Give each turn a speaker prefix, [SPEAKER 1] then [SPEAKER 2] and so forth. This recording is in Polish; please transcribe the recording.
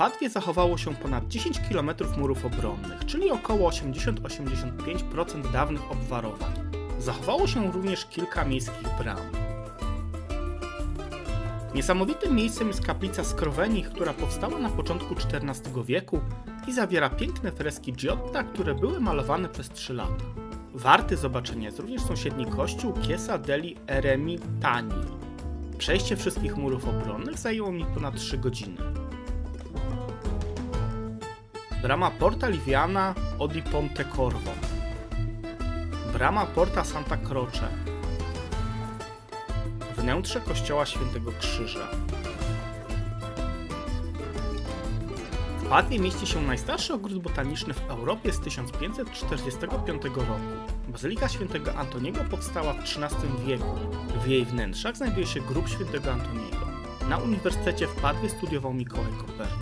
[SPEAKER 1] Padwie zachowało się ponad 10 km murów obronnych, czyli około 80-85% dawnych obwarowań. Zachowało się również kilka miejskich bram. Niesamowitym miejscem jest kaplica Skrowenich, która powstała na początku XIV wieku i zawiera piękne freski Giotta, które były malowane przez 3 lata. Warty zobaczenia jest również sąsiedni kościół Chiesa degli Eremitani. Przejście wszystkich murów obronnych zajęło mi ponad 3 godziny. Brama Porta Liviana Odi Ponte Corvo. Brama Porta Santa Croce. Wnętrze kościoła Świętego Krzyża. W Padwie mieści się najstarszy ogród botaniczny w Europie z 1545 roku. Bazylika Świętego Antoniego powstała w XIII wieku. W jej wnętrzach znajduje się grób Świętego Antoniego. Na Uniwersytecie w Padwie studiował Mikołaj Kopernik.